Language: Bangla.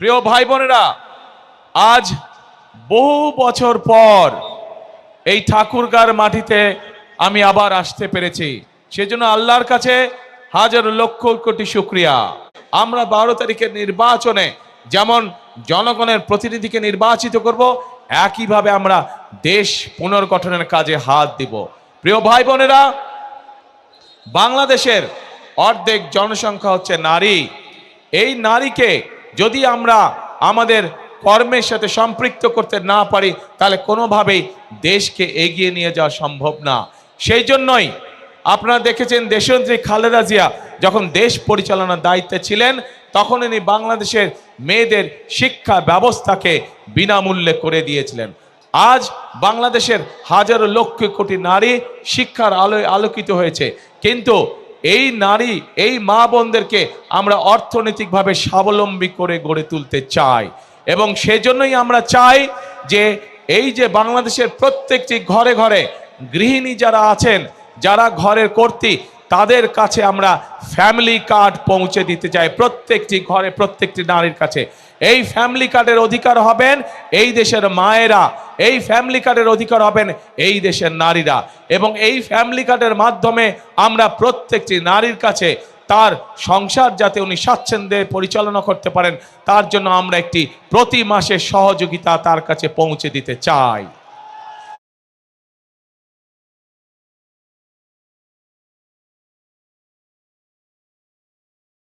প্রিয় ভাই বোনেরা, আজ বহু বছর পর এই ঠাকুরগার মাটিতে আমি আবার আসতে পেরেছি। সেজন্য আল্লাহর কাছে হাজার লক্ষ কোটি শুক্রিয়া। আমরা বারো তারিখের নির্বাচনে যেমন জনগণের প্রতিনিধিকে নির্বাচিত করব, একইভাবে আমরা দেশ পুনর্গঠনের কাজে হাত দিব। প্রিয় ভাই বোনেরা, বাংলাদেশের অর্ধেক জনসংখ্যা হচ্ছে নারী। এই নারীকে যদি আমরা আমাদের কর্মের সাথে সম্পৃক্ত করতে না পারি, তাহলে কোনোভাবেই দেশকে এগিয়ে নিয়ে যাওয়া সম্ভব না। সেই জন্যই আপনারা দেখেছেন দেশনেত্রী খালেদা জিয়া যখন দেশ পরিচালনার দায়িত্বে ছিলেন, তখন ইনি বাংলাদেশের মেয়েদের শিক্ষা ব্যবস্থাকে বিনামূল্যে করে দিয়েছিলেন। আজ বাংলাদেশের হাজারো লক্ষ কোটি নারী শিক্ষার আলোয় আলোকিত হয়েছে। কিন্তু এই নারী, এই মা বোনদেরকে আমরা অর্থনৈতিকভাবে স্বাবলম্বী করে গড়ে তুলতে চাই। এবং সেজন্যই আমরা চাই যে এই যে বাংলাদেশের প্রত্যেকটি ঘরে ঘরে গৃহিণী যারা আছেন, যারা ঘরের কর্তী, তাদের কাছে আমরা ফ্যামিলি কার্ড পৌঁছে দিতে চাই প্রত্যেকটি ঘরে, প্রত্যেকটি নারীর কাছে। এই ফ্যামিলি কার্ডের অধিকার হবেন এই দেশের মায়েরা। এই ফ্যামিলি কার্ডের অধিকার হবেন এই দেশের নারীরা। এবং এই ফ্যামিলি কার্ডের মাধ্যমে আমরা প্রত্যেকটি নারীর কাছে তার সংসার যাতে উনি স্বাচ্ছন্দ্যে পরিচালনা করতে পারেন, তার জন্য আমরা একটি প্রতি মাসে সহযোগিতা তার কাছে পৌঁছে দিতে চাই।